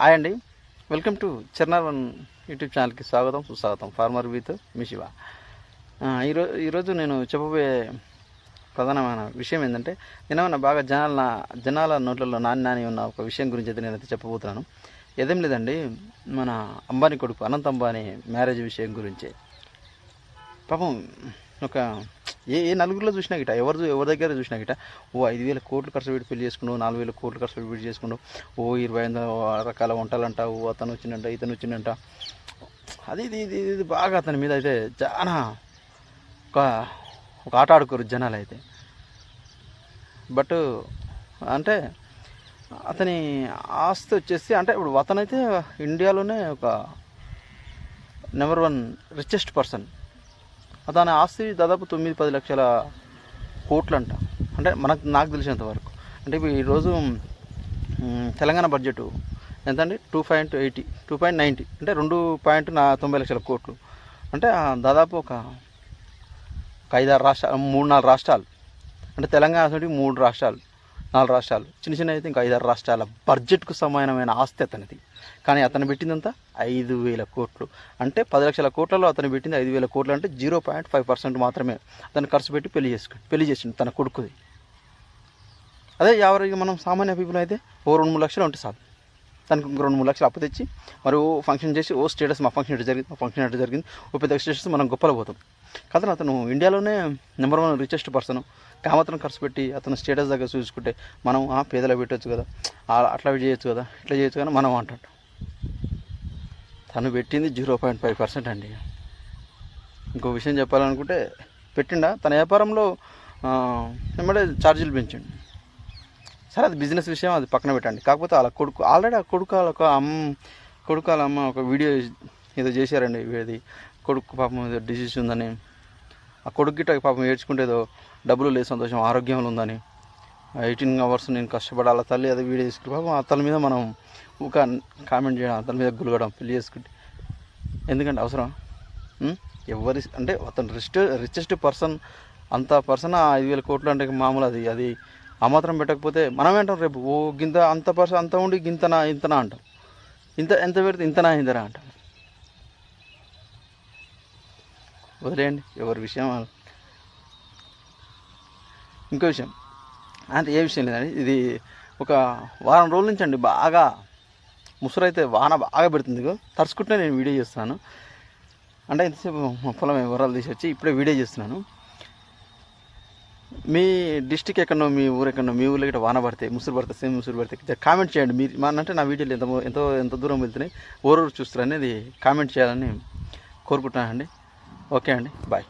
Hi అండి. Welcome to చెర్నార్ one YouTube ఛానల్కి స్వాగతం సుస్వాగతం. ఫార్మర్ విత్ మీ శివ. ఆ, ఈరోజు నేను చెప్పబోయే ప్రధానమైన విషయం ఏంటంటే నేనేమన్నా బాగా జనాల జనాల నోట్లలో నాని నాని ఉన్న ఒక విషయం గురించి అయితే నేనైతే చెప్పబోతున్నాను. ఏదేం లేదండి మన అంబానీ కొడుకు అనంత అంబానీ మ్యారేజ్ విషయం గురించి. పాపం ఒక ఏ ఏ నలుగురిలో చూసినా గిట? ఎవరు ఎవరి దగ్గర చూసినా గిట? ఓ ఐదు వేల కోట్లు ఖర్చు పెట్టి పెళ్ళి చేసుకున్నావు నాలుగు వేల కోట్లు ఖర్చు పెట్టి పెళ్ళి చేసుకున్నావు. ఓ ఇరవై ఐదు రకాల వంటలంట ఓ అతను వచ్చిందంట ఇతను వచ్చిందంట అది ఇది ఇది ఇది బాగా అతని మీద అయితే చాలా ఒక ఒక ఆట ఆడుకోరు జనాలు అయితే. బట్ అంటే అతని ఆస్తి వచ్చేసి అంటే ఇప్పుడు అతనైతే ఇండియాలోనే ఒక నెంబర్ వన్ రిచెస్ట్ పర్సన్ దాని ఆస్తి దాదాపు తొమ్మిది పది లక్షల కోట్లంట. అంటే మనకు నాకు తెలిసినంత వరకు. అంటే ఇప్పుడు ఈరోజు తెలంగాణ బడ్జెట్ ఎంతండి? Two point eighty two point ninety. అంటే రెండు పాయింట్ నా తొంభై లక్షల కోట్లు. అంటే దాదాపు ఒక ఐదారు రాష్ట్రాలు మూడు నాలుగు రాష్ట్రాలు. అంటే తెలంగాణ మూడు రాష్ట్రాలు. నాలుగు రాష్ట్రాలు. చిన్న చిన్న అయితే ఇంకా ఐదారు రాష్ట్రాల బడ్జెట్కు సమానమైన ఆస్తి అతనిది. కానీ అతను పెట్టిందంతా ఐదు వేల కోట్లు. అంటే పది లక్షల కోట్లలో అతను పెట్టింది ఐదు వేల కోట్లు అంటే జీరో పాయింట్ ఫైవ్ పర్సెంట్ మాత్రమే అతను ఖర్చు పెట్టి పెళ్ళి చేసుకు పెళ్ళి చేసిండు తన కొడుకుది. అదే ఎవరికి మనం సామాన్య పీపుల్ అయితే? ఓ రెండు మూడు లక్షలు ఉంటే చాలు. దానికి ఇంకో రెండు మూడు లక్షలు అప్పు తెచ్చి మరి ఓ ఫంక్షన్ చేసి ఓ స్టేటస్ మా ఫంక్షన్ ఎటు జరిగింది మా ఫంక్షన్ ఎటు జరిగింది ఓ పెద్ద స్టేటస్ మనం గొప్పలు పోతాం. కదా అతను ఇండియాలోనే నెంబర్ వన్ రిచెస్ట్ పర్సన్ కామతను ఖర్చు పెట్టి అతను స్టేటస్ దగ్గర చూసుకుంటే మనం ఆ పేదలో పెట్టవచ్చు కదా. అట్లా చేయొచ్చు కదా. ఇట్లా చేయొచ్చు కానీ మనం అంటాడు. తను పెట్టింది జీరో పాయింట్ ఫైవ్ పర్సెంట్ అండి. ఇంకో విషయం చెప్పాలనుకుంటే పెట్టిండా? తన వ్యాపారంలో ఆ, వెంబడే ఛార్జీలు పెంచండి. సరే అది బిజినెస్ విషయం అది పక్కన పెట్టండి. కాకపోతే వాళ్ళ కొడుకు ఆల్రెడీ ఆ కొడుకు వాళ్ళ ఒక అమ్మ కొడుకు వాళ్ళ అమ్మ ఒక వీడియో ఏదో చేశారండి. ఇది కొడుకు పాపం ఏదో డిసీజ్ ఉందని. ఆ కొడుకు గిట్ట పాపం ఏడ్చుకుంటేదో డబ్బులు లేదు సంతోషం ఆరోగ్యంలో ఉందని. ఎయిటీన్ అవర్స్ నేను కష్టపడాల తల్లి అది వీడియో తీసుకుంటే పాపం ఆ తల్లి మీద మనం ఒక కామెంట్ చేయడం అతని మీద గులగడం పెళ్ళి చేసుకుంటే. ఎందుకంటే అవసరం? ఎవరి అంటే అతను రిస్ట్ రిచెస్ట్ పర్సన్ అంత పర్సన్ ఆ ఐదు వేల కోట్లు అంటే మామూలు అది అది ఆ మాత్రం పెట్టకపోతే మనం ఏంటాం రేపు ఓ గింత అంత పర్సన్ అంత ఉండి గింతనా ఇంతనా అంటాం. ఇంత ఎంత పెడితే ఇంతనా ఇంతనా అంటాం. వదిలేయండి ఎవరి విషయం ఇంకో విషయం అంటే ఏ విషయం లేదండి ఇది ఒక వారం రోజుల నుంచి అండి బాగా ముసురైతే వాన బాగా పెడుతుంది. తరుచుకుంటే నేను వీడియో చేస్తున్నాను. అంటే ఇంతసేపు మా పొలం వివరాలు తీసి వచ్చి ఇప్పుడే వీడియో చేస్తున్నాను. మీ డిస్టిక్ ఎక్కడో మీ ఊరు ఎక్కడో మీ ఊర్లో గిట్ట వాన పడితే ముసురు పడితే సేమ్ ముసురు పడితే కామెంట్ చేయండి. మీరు మన అంటే నా వీడియోలు ఎంత ఎంతో ఎంత దూరం వెళ్తున్నాయి ఊరూరు చూస్తారు అనేది కామెంట్ చేయాలని కోరుకుంటున్నానండి. ఓకే అండి. బాయ్.